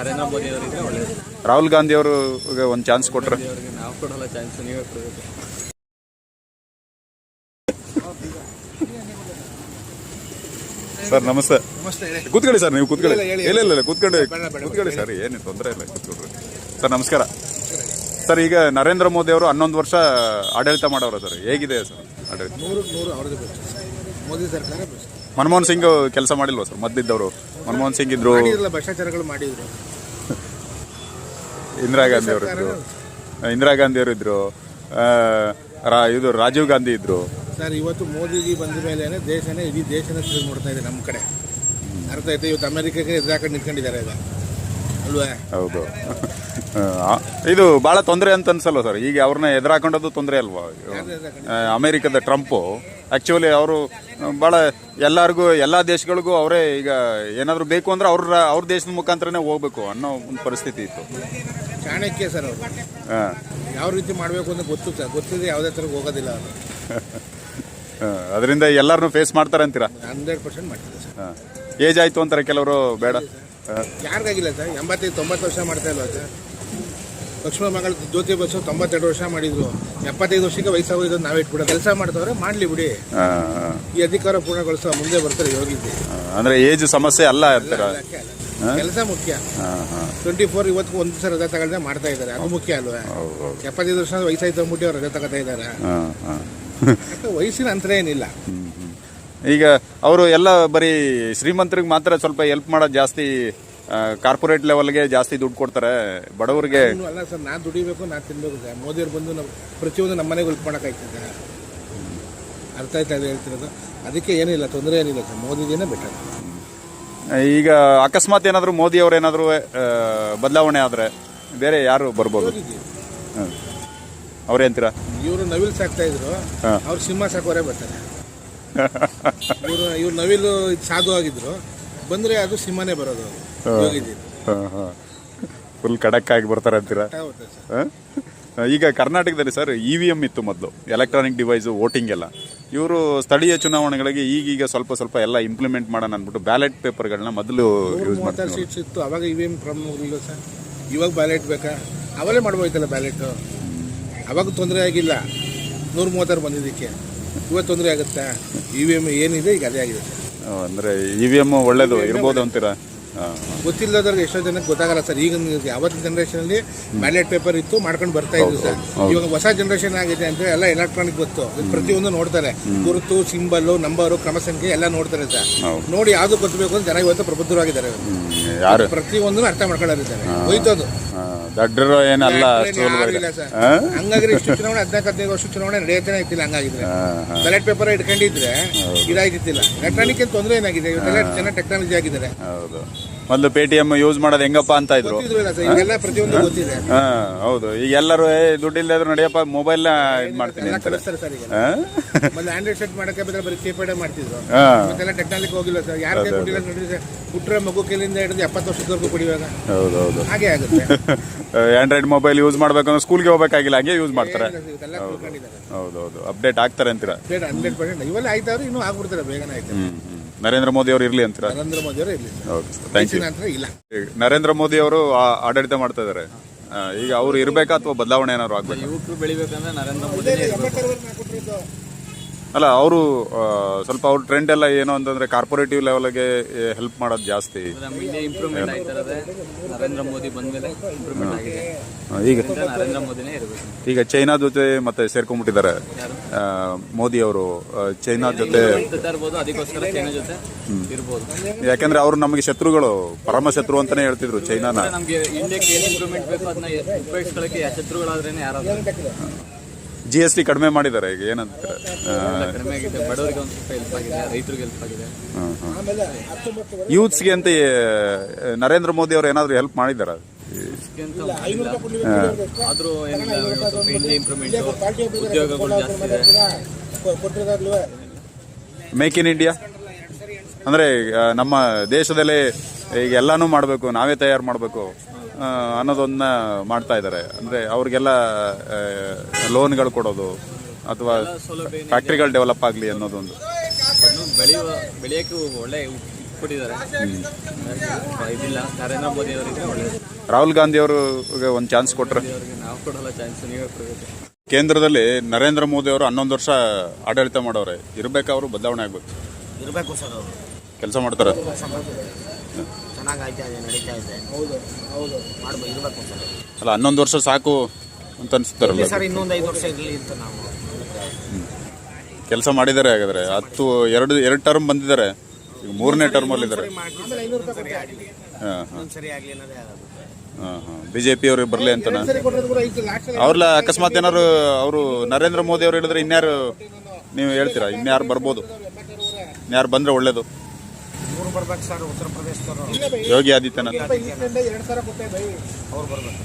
ನರೇಂದ್ರ ಮೋದಿ ಅವರಿಗೆ ರಾಹುಲ್ ಗಾಂಧಿ ಅವರು ಒಂದು ಚಾನ್ಸ್ ಕೊಟ್ರೆ. ಅವರಿಗೆ ನಾವು ಕೊಡಲ್ಲ ಚಾನ್ಸ್ ನೀವೇ ಕೊಡಬೇಕು. ಸರ್ ನಮಸ್ತೆ. ನಮಸ್ತೆ ಹೇಳಿ. ಕೂತ್ಕೊಳ್ಳಿ ಸರ್ ನೀವು ಕೂತ್ಕೊಳ್ಳಿ. ಇಲ್ಲ, ಹೇಳಿ. ಇಲ್ಲ ಇಲ್ಲ ಇಲ್ಲ ಕೂತ್ಕೊಳ್ಳಿ ಸರ್ ಏನು ತೊಂದರೆ ಇಲ್ಲ ಕೂತ್ಕೊಳ್ರಿ ಸರ್ ನಮಸ್ಕಾರ. ಸರ್ ಈಗ ನರೇಂದ್ರ ಮೋದಿ ಅವರು ಹನ್ನೊಂದು ವರ್ಷ ಆಡಳಿತ ಮಾಡೋರು ಸರ್ ಹೇಗಿದೆ ಸರ್ ಆಡಳಿತ? ನೂರು ನೂರು ಅವ್ರದ್ದು ಬೆಸ್ಟ್. ಮೋದಿ ಸರ್ಕಾರ ಬೆಸ್ಟ್. ಮನಮೋಹನ್ ಸಿಂಗ್ ಕೆಲಸ ಮಾಡಿಲ್ವಾ ಸರ್ ಮದ್ದಿದ್ದವರು? ಮನಮೋಹನ್ ಸಿಂಗ್ ಇದ್ರು ಭ್ರಷ್ಟಾಚಾರಗಳು ಮಾಡಿದ್ರು. ಇಂದಿರಾ ಗಾಂಧಿ ಅವರು ಇದ್ರು. ಇಂದಿರಾ ಗಾಂಧಿ ಅವರು ಇದ್ರು. ರಾ- ಇದು ರಾಜೀವ್ ಗಾಂಧಿ ಇದ್ರು. ಸರ್ ಇವತ್ತು ಮೋದಿಜಿ ಬಂದ ಮೇಲೆ ದೇಶನೇ ಇಡೀ ದೇಶನೇ ತಿರುಗಿ ನೋಡ್ತಾ ಇದೆ ನಮ್ಮ ಕಡೆ. ಅರ್ಥ ಆಯ್ತು? ಇವತ್ತು ಅಮೆರಿಕಕ್ಕೆ ಎದುರಾಕೊಂಡು ನಿಂತ್ಕೊಂಡಿದ್ದಾರೆ ಈಗ. ಅಲ್ವಾ? ಹೌದು. ಇದು ಬಹಳ ತೊಂದರೆ ಅಂತ ಅನ್ಸಲ್ವ ಸರ್. ಈಗ ಅವ್ರನ್ನ ಎದುರಾಕೊಂಡದ್ದು ತೊಂದರೆ ಅಲ್ವಾ? ಅಮೆರಿಕದ ಟ್ರಂಪು. ಆ್ಯಕ್ಚುಲಿ ಅವರು ಬಹಳ ಎಲ್ಲರಿಗೂ ಎಲ್ಲ ದೇಶಗಳಿಗೂ ಅವರೇ ಈಗ ಏನಾದರೂ ಬೇಕು ಅಂದ್ರೆ ಅವ್ರ ಅವ್ರ ದೇಶದ ಮುಖಾಂತರನೇ ಹೋಗ್ಬೇಕು ಅನ್ನೋ ಒಂದು ಪರಿಸ್ಥಿತಿ ಇತ್ತು. ಚಾಣಕ್ಯ ಸರ್ ಅವರು. ಯಾವ ರೀತಿ ಮಾಡಬೇಕು ಅಂತ ಗೊತ್ತು ಸರ್. ಗೊತ್ತಿದೆ ಯಾವುದೇ ಥರ ಹೋಗೋದಿಲ್ಲ ಅವರು. ಅದರಿಂದ ಎಲ್ಲರನ್ನೂ ಫೇಸ್ ಮಾಡ್ತಾರೆ ಅಂತೀರಾ? ಹಂಡ್ರೆಡ್ ಪರ್ಸೆಂಟ್ ಮಾಡ್ತಿದೆ ಸರ್. ಏಜ್ ಆಯಿತು ಅಂತಾರೆ ಕೆಲವರು ಬೇಡ. ಯಾರಿಗಾಗಿಲ್ಲ ಸರ್? ಎಂಬತ್ತೈದು ತೊಂಬತ್ತು ವರ್ಷ ಮಾಡ್ತಾ ಇಲ್ವಾ ಸರ್? ಲಕ್ಷ್ಮಣ ಮಗಳ ಜ್ಯೋತಿ ಬಸ್ಸು ತೊಂಬತ್ತೆರಡು ವರ್ಷ ಮಾಡಿದ್ರು. ಎಪ್ಪತ್ತೈದು ವರ್ಷಕ್ಕೆ ವಯಸ್ಸಾಗೋದು ನಾವು ಇಟ್ಬಿಡೋ ಕೆಲಸ ಮಾಡ್ತವ್ರೆ ಮಾಡಲಿ ಬಿಡಿ. ಈ ಅಧಿಕಾರ ಪೂರ್ಣಗೊಳಿಸೋ ಮುಂದೆ ಬರ್ತಾರೆ ಯೋಗಿದ್ದೆ ಅಂದರೆ ಏಜ್ ಸಮಸ್ಯೆ ಅಲ್ಲ ಅಂತೀರಾ? ಕೆಲಸ ಮುಖ್ಯ. ಟ್ವೆಂಟಿ ಫೋರ್ ಇವತ್ತು ಒಂದು ದಿವಸ ರಜಾ ತಗೊಳ್ದೆ ಮಾಡ್ತಾ ಇದ್ದಾರೆ. ಅದು ಮುಖ್ಯ ಅಲ್ವಾ? ಎಪ್ಪತ್ತೈದು ವರ್ಷ ವಯಸ್ಸಾಯ್ತು ಅಂದ್ಬಿಟ್ಟು ಅವ್ರು ರಜೆ ತಗೋತಾ ಇದ್ದಾರೆ. ವಯಸ್ಸಿನ ಅಂತರ ಏನಿಲ್ಲ. ಈಗ ಅವರು ಎಲ್ಲ ಬರೀ ಶ್ರೀಮಂತರಿಗೆ ಮಾತ್ರ ಸ್ವಲ್ಪ ಹೆಲ್ಪ್ ಮಾಡೋದು ಜಾಸ್ತಿ ಕಾರ್ಪೊರೇಟ್ ಲೆವೆಲ್ಗೆ ಜಾಸ್ತಿ ದುಡ್ಡು ಕೊಡ್ತಾರೆ. ಬಡವರಿಗೆ ಅಲ್ಲ ಸರ್ ನಾನು ದುಡಿಬೇಕು ನಾನು ತಿನ್ಬೇಕು ಸರ್. ಮೋದಿಯವ್ರು ಬಂದು ನಾವು ಪ್ರತಿಯೊಂದು ನಮ್ಮ ಮನೆಗೆ ಹೆಲ್ಪ್ ಮಾಡೋಕ್ಕಾಯ್ತದೆ ಅರ್ಥ ಆಯ್ತಾ ಹೇಳ್ತಿರೋದು? ಅದಕ್ಕೆ ಏನಿಲ್ಲ ತೊಂದರೆ ಏನಿಲ್ಲ ಸರ್. ಮೋದಿಜಿನೇ ಬೆಟರ್ ಈಗ ಅಕಸ್ಮಾತ್ ಏನಾದರೂ ಮೋದಿ ಅವರು ಏನಾದರೂ ಬದಲಾವಣೆ ಆದರೆ ಬೇರೆ ಯಾರು ಬರ್ಬೋದು? ಹ್ಮ್. ಅವ್ರೇ ಅಂತೀರಾ ಇವರು ನವಿಲ್ ಸಾಕ್ತಾ ಇದ್ರು ಹಾ. ಅವ್ರು ಸಿಂಹ ಸಾಕೋರೇ ಬರ್ತಾರೆ. ಇವರು ಇವ್ರು ನವಿಲು ಸಾಧು ಆಗಿದ್ರು ಬಂದ್ರೆ ಅದು ಸಿಂಹನೇ ಬರೋದು ಯೋಗಿಜಿ ಫುಲ್ ಖಡಕ್ ಆಗಿ ಬರ್ತಾರೆ ಅಂತೀರಾ? ಹ? ಈಗ ಕರ್ನಾಟಕದಲ್ಲಿ ಸರ್ ಇ ವಿ ಎಂ ಇತ್ತು ಮೊದಲು ಎಲೆಕ್ಟ್ರಾನಿಕ್ ಡಿವೈಸ್ ವೋಟಿಂಗ್ ಎಲ್ಲ. ಇವರು ಸ್ಥಳೀಯ ಚುನಾವಣೆಗಳಿಗೆ ಈಗೀಗ ಸ್ವಲ್ಪ ಸ್ವಲ್ಪ ಎಲ್ಲ ಇಂಪ್ಲಿಮೆಂಟ್ ಮಾಡೋಣ ಅಂದ್ಬಿಟ್ಟು ಬ್ಯಾಲೆಟ್ ಪೇಪರ್ಗಳನ್ನ ಮೊದಲು ಯೂಸ್ ಮಾಡ್ತಾರೆ ಸೀಟ್ಸ್ ಇತ್ತು ಅವಾಗ ಇ ವಿ ಎಂ ಪ್ರಾಬ್ಲಮ್ ಇಲ್ಲ ಸರ್. ಇವಾಗ ಬ್ಯಾಲೆಟ್ ಬೇಕಾ? ಅವಲೇ ಮಾಡ್ಬೋಯ್ತಲ್ಲ ಬ್ಯಾಲೆಟು ಅವಾಗ ತೊಂದರೆ ಆಗಿಲ್ಲ. ನೂರ ಮೂವತ್ತಾರು ಬಂದಿದ್ದಕ್ಕೆ. ಇವಾಗ ತೊಂದರೆ ಆಗುತ್ತಾ? ಇ ವಿ ಎಂ ಏನಿದೆ ಈಗ ಅದೇ ಆಗಿದೆ ಅಂದರೆ ಅಂದ್ರೆ ಇ ವಿ ಎಂ ಒಳ್ಳೇದು ಇರ್ಬೋದು ಅಂತೀರಾ. ಗೊತ್ತಿಲ್ಲದವ್ರಿಗೆ ಎಷ್ಟೋ ಜನಕ್ಕೆ ಗೊತ್ತಾಗಲ್ಲ ಸರ್. ಈಗ ಯಾವತ್ತಿನ ಜನರೇಷನ್ ಅಲ್ಲಿ ಬ್ಯಾಲೆಟ್ ಪೇಪರ್ ಇತ್ತು ಮಾಡ್ಕೊಂಡು ಬರ್ತಾ ಇದ್ರು ಸರ್. ಇವಾಗ ಹೊಸ ಜನರೇಷನ್ ಆಗಿದೆ ಅಂದ್ರೆ ಎಲ್ಲ ಎಲೆಕ್ಟ್ರಾನಿಕ್ ಗೊತ್ತು. ಪ್ರತಿಯೊಂದು ನೋಡ್ತಾರೆ. ಗುರುತು ಸಿಂಬಲ್ ನಂಬರು ಕ್ರಮ ಸಂಖ್ಯೆ ಎಲ್ಲ ನೋಡ್ತಾರೆ ಸರ್. ನೋಡಿ ಯಾವ್ದು ಗೊತ್ತಬೇಕು ಅಂತ ಜನ ಇವತ್ತು ಪ್ರಬುದ್ಧರಾಗಿದ್ದಾರೆ. ಪ್ರತಿಯೊಂದನ್ನು ಅರ್ಥ ಮಾಡ್ಕೊಳ್ಳೋದಿದ್ದಾರೆ ಹೋಯ್ತು ಹಾ, ದಡ್ಡರು ಏನಲ್ಲ ಸ್ಟೂಲ್ ಇಲ್ಲ. ಸರ್. ಇಷ್ಟು ಚುನಾವಣೆ ಹದಿನಾಲ್ಕು ಹದಿನೈದು ವರ್ಷ ಚುನಾವಣೆ ನಡೆಯುತ್ತಾನೆ ಇತ್ತಿಲ್ಲ ಹಂಗಾಗಿದ್ರೆ. ಬ್ಯಾಲೆಟ್ ಪೇಪರ್ ಇಟ್ಕೊಂಡಿದ್ರೆ ಇದಾಗಿತ್ತಿಲ್ಲ ಎಲೆಕ್ಟ್ರಾನಿಕ್ ತೊಂದರೆ ಏನಾಗಿದೆ? ಇವತ್ತೆಲ್ಲ ಜನ ಟೆಕ್ನಾಲಜಿ ಆಗಿದ್ದಾರೆ ಹೌದು. ಮೊದಲು ಪೇ ಟಿ ಎಂ ಯೂಸ್ ಮಾಡೋದು ಹೆಂಗಪ್ಪ ಅಂತ ಇದ್ರು. ಹಾ? ಹೌದು. ಈಗ ಎಲ್ಲರೂ ದುಡ್ಡು ಇಲ್ಲದ್ರು ನಡೆಯಪ್ಪ ಮೊಬೈಲ್ ಇದು ಮಾಡ್ತೀನಿ ಅಂತಾರೆ? ಆಂಡ್ರಾಯ್ಡ್ ಸೆಟ್ ಮಾಡಕ್ಕೆ ಬದಲು ಬರೀ ಕೀಪ್ಯಾಡ್ ಮಾಡ್ತಿದ್ರು. ಹಾ. ಮತ್ತೆಲ್ಲ ಟೆಕ್ನಾಲಜಿ ಹೋಗಿಲ್ಲ ಸರ್. ಯಾರ ಕೈ ಕೊಟ್ಟಿಲ್ಲ ನೋಡಿ ಮಗು ಕೈಲಿಂದ ಹಿಡಿದು ಎಪ್ಪತ್ತು ವರ್ಷದವರೆಗೂ ಕುಡಿಯುವಾಗ ಹೌದು ಹೌದು. ಹಾಗೆ ಆಗುತ್ತೆ. ಆಂಡ್ರಾಯ್ಡ್ ಮೊಬೈಲ್ ಯೂಸ್ ಮಾಡ್ಬೇಕಂದ್ರೆ ಸ್ಕೂಲ್ಗೆ ಹೋಗ್ಬೇಕಾಗಿಲ್ಲ ಹಾಗೆ ಯೂಸ್ ಮಾಡ್ತಾರೆ. ಹೌದೌದು ತಿಳ್ಕೊಂಡಿದ್ದಾರೆ ಹೌದು ಹೌದು. ಅಪ್ಡೇಟ್ ಆಗ್ತಾರೆ ಅಂತೀರಾ? ಇನ್ನೂ ಆಗ್ಬಿಡ್ತಾರೆ ಬೇಗನೆ ಆಯ್ತು. ನರೇಂದ್ರ ಮೋದಿ ಅವರು ಇರ್ಲಿ ಅಂತೀರಾ? ನರೇಂದ್ರ ಮೋದಿ ಅವರು ಇರಲಿ. ಓಕೆ ಸರ್ ಥ್ಯಾಂಕ್ ಯು ನಂತರ ಇಲ್ಲ. ನರೇಂದ್ರ ಮೋದಿ ಅವರು ಆ- ಆಡಳಿತ ಮಾಡ್ತಾ ಇದಾರೆ. ಆ, ಈಗ ಅವ್ರು ಇರ್ಬೇಕಾ ಅಥವಾ ಬದಲಾವಣೆ ಏನಾದ್ರು ಆಗ್ಬೇಕು? ಯುವಕರು ಬೆಳಿಬೇಕಂದ್ರೆ ನರೇಂದ್ರ ಮೋದಿ ಅಲ್ಲ ಅವರು ಸ್ವಲ್ಪ ಅವ್ರ ಟ್ರೆಂಡ್ ಎಲ್ಲ ಏನು ಅಂತಂದ್ರೆ ಕಾರ್ಪೊರೇಟಿವ್ ಲೆವೆಲ್ಗೆ ಹೆಲ್ಪ್ ಮಾಡೋದು ಜಾಸ್ತಿ. ಇಂಪ್ರೂವ್ಮೆಂಟ್ ನರೇಂದ್ರ ಮೋದಿ ಬಂದ್ಮೇಲೆ ಇಂಪ್ರೂವ್ಮೆಂಟ್ ಆಗಿದೆ. ಈಗ. ನರೇಂದ್ರ ಮೋದಿನೇ ಇರಬೇಕು. ಈಗ ಚೈನಾ ಜೊತೆ ಮತ್ತೆ ಸೇರ್ಕೊಂಡ್ಬಿಟ್ಟಿದ್ದಾರೆ. ಮೋದಿ ಅವರು ಚೈನಾ ಜೊತೆ. ಅದಕ್ಕೋಸ್ಕರ ಚೈನಾ ಜೊತೆ ಇರ್ಬೋದು. ಯಾಕಂದ್ರೆ ಅವರು ನಮಗೆ ಶತ್ರುಗಳು ಪರಮ ಶತ್ರು ಅಂತಾನೆ ಹೇಳ್ತಿದ್ರು ಚೈನಾನ. ನಮಗೆ ನಮ್ಗೆ ಇಂಡಿಯಾಕ್ಕೆ ಏನು ಇಂಪ್ರೂವ್ಮೆಂಟ್ ಬೇಕು ಅದನ್ನ ಉಪಯೋಗಿಸ್ಕೊಳ್ಳೋಕೆ ಶತ್ರುಗಳಾದ್ರೇನೆ ಯಾರಾದ್ರೂ. ಜಿ ಎಸ್ ಟಿ ಕಡಿಮೆ ಮಾಡಿದ್ದಾರೆ ಈಗ ಏನಂತ ಕಡಿಮೆ ಆಗಿದೆ. ಬಡವರಿಗೆ ಒಂದು ಸ್ವಲ್ಪ ಆಗಿದೆ ರೈತರಿಗೆ ಹೆಲ್ಪ್ ಆಗಿದೆ. ಯೂತ್ಸ್ಗೆ ಅಂತ ನರೇಂದ್ರ ಮೋದಿ ಅವರು ಏನಾದ್ರು ಹೆಲ್ಪ್ ಮಾಡಿದ್ದಾರೆ? ಮೇಕ್ ಇನ್ ಇಂಡಿಯಾ ಅಂದ್ರೆ ನಮ್ಮ ದೇಶದಲ್ಲೇ ಈಗ ಎಲ್ಲಾನು ಮಾಡಬೇಕು ನಾವೇ ತಯಾರು ಮಾಡಬೇಕು. ಅನ್ನೋದನ್ನ ಮಾಡ್ತಾ ಇದ್ದಾರೆ ಅಂದ್ರೆ ಅವ್ರಿಗೆಲ್ಲ ಲೋನ್ಗಳು ಕೊಡೋದು ಅಥವಾ ಫ್ಯಾಕ್ಟ್ರಿಗಳು ಡೆವಲಪ್ ಆಗಲಿ ಅನ್ನೋದೊಂದು. ಅದನ್ನು ಬೆಳೆಯುವ ಬೆಳೆಯೋಕೆ ಒಳ್ಳೆ ಕೊಟ್ಬಿಟ್ಟಿದ್ದಾರೆ ಇದಿಲ್ಲ. ನರೇಂದ್ರ ಮೋದಿ ಅವರಿಗೆ ಒಳ್ಳೇದು ರಾಹುಲ್ ಗಾಂಧಿ ಅವರು ಒಂದು ಚಾನ್ಸ್ ಕೊಟ್ರೆ? ಅವರಿಗೆ ನಾವು ಕೊಡಲ್ಲ ಚಾನ್ಸ್ ನೀವೇ ಕೊಡಬೇಕು. ಕೇಂದ್ರದಲ್ಲಿ ನರೇಂದ್ರ ಮೋದಿ ಅವರು ಹನ್ನೊಂದು ವರ್ಷ ಆಡಳಿತ ಮಾಡೋರೆ. ಇರ್ಬೇಕಾ ಅವರು? ಬದಲಾವಣೆ ಆಗ್ಬೇಕು. ಇರಬೇಕು ಸರ್ ಅವರು. ಕೆಲಸ ಮಾಡ್ತಾರೆ. ಚೆನ್ನಾಗಿ ಆಯ್ತಾ ಇದೆ ನಡೀತಾ ಇದೆ. ಹೌದು ಹೌದು. ಮಾಡ್ಬೋದು ಇರಬೇಕು ಸರ್ ಅಲ್ಲ ಹನ್ನೊಂದು ವರ್ಷ ಸಾಕು ಅಂತ ಅನ್ಸುತ್ತಾರಲ್ಲ ಸರ್ ಇನ್ನೊಂದು ಐದು ವರ್ಷ ಇರಲಿ ಅಂತ ನಾವು. ಕೆಲಸ ಮಾಡಿದ್ದಾರೆ ಹಾಗಾದ್ರೆ. ಹತ್ತು ಎರಡು ಎರಡು ಟರ್ಮ್ ಬಂದಿದ್ದಾರೆ. ಈಗ ಮೂರನೇ ಟರ್ಮಲ್ಲಿ ಇದ್ದಾರೆ ಸರಿ ಆಗಲಿ. ಹಾಂ ಹಾಂ. ಸರಿ ಆಗಲಿ ಅನ್ನೋದೇ ಆಗೋದು ಹಾಂ ಹಾಂ. ಬಿ ಜೆ ಪಿ ಅವರು ಬರಲಿ ಅಂತನಾ ಅವ್ರಲ್ಲ ಅಕಸ್ಮಾತ್ ಏನಾರು ಅವರು ನರೇಂದ್ರ ಮೋದಿ ಅವರು ಹೇಳಿದ್ರೆ ಇನ್ಯಾರು ನೀವು ಹೇಳ್ತೀರಾ? ಇನ್ಯಾರು ಬರ್ಬೋದು. ಇನ್ಯಾರು ಬಂದ್ರೆ ಒಳ್ಳೇದು. ಇವ್ರು ಬರ್ಬೇಕು ಸರ್ ಉತ್ತರ ಪ್ರದೇಶದವರು. ಯೋಗಿ ಆದಿತ್ಯನಾಥ್. ಎರಡು ಸಾವಿರ ಕೊಟ್ಟೆ ಬೈ ಅವ್ರು ಬರ್ಬೇಕು.